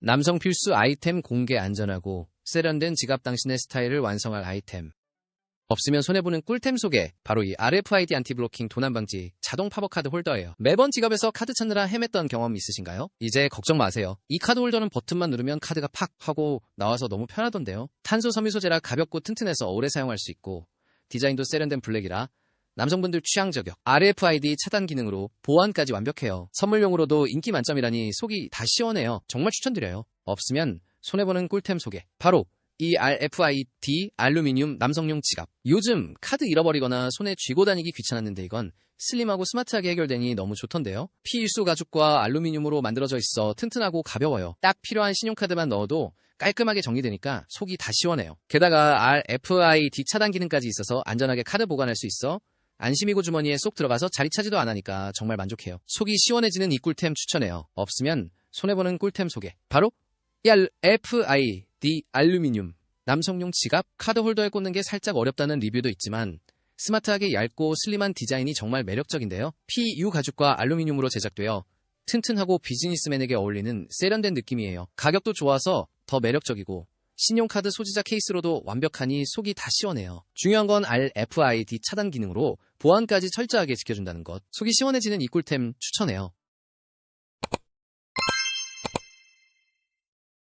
남성 필수 아이템 공개 안전하고 세련된 지갑 당신의 스타일을 완성할 아이템. 없으면 손해보는 꿀템 소개. 바로 이 RFID 안티블로킹 도난방지 자동 팝업 카드 홀더예요. 매번 지갑에서 카드 찾느라 헤맸던 경험 있으신가요? 이제 걱정 마세요. 이 카드 홀더는 버튼만 누르면 카드가 팍 하고 나와서 너무 편하던데요. 탄소 섬유 소재라 가볍고 튼튼해서 오래 사용할 수 있고 디자인도 세련된 블랙이라 남성분들 취향 저격. RFID 차단 기능으로 보안까지 완벽해요. 선물용으로도 인기 만점이라니 속이 다 시원해요. 정말 추천드려요. 없으면 손해보는 꿀템 소개. 바로 이 RFID 알루미늄 남성용 지갑. 요즘 카드 잃어버리거나 손에 쥐고 다니기 귀찮았는데 이건 슬림하고 스마트하게 해결되니 너무 좋던데요. 필수 가죽과 알루미늄으로 만들어져 있어 튼튼하고 가벼워요. 딱 필요한 신용카드만 넣어도 깔끔하게 정리되니까 속이 다 시원해요. 게다가 RFID 차단 기능까지 있어서 안전하게 카드 보관할 수 있어 안심이고 주머니에 쏙 들어가서 자리 차지도 안 하니까 정말 만족해요. 속이 시원해지는 이 꿀템 추천해요. 없으면 손해보는 꿀템 소개. 바로 이 RFID 알루미늄 남성용 지갑 카드 홀더에 꽂는 게 살짝 어렵다는 리뷰도 있지만 스마트하게 얇고 슬림한 디자인이 정말 매력적인데요. PU 가죽과 알루미늄으로 제작되어 튼튼하고 비즈니스맨에게 어울리는 세련된 느낌이에요. 가격도 좋아서 더 매력적이고 신용카드 소지자 케이스로도 완벽하니 속이 다 시원해요. 중요한 건 RFID 차단 기능으로 보안까지 철저하게 지켜준다는 것. 속이 시원해지는 이 꿀템 추천해요.